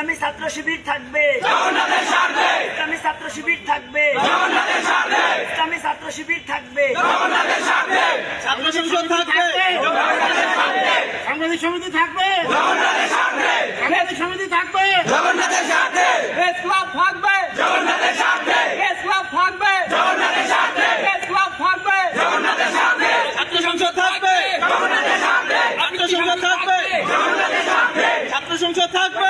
ছাত্র শিবির থাকবে ইসলামী ছাত্র শিবির থাকবে ইসলামী ছাত্র শিবির থাকবে সাংবাদিক সমিতি থাকবে সাংবাদিক সমিতি থাকবে প্রেস ক্লাব থাকবে প্রেস ক্লাব থাকবে প্রেস ক্লাব থাকবে ছাত্র সংসদ থাকবে ছাত্র সংসদ থাকবে ছাত্র সংসদ থাকবে জগন্নাথের স্বার্থে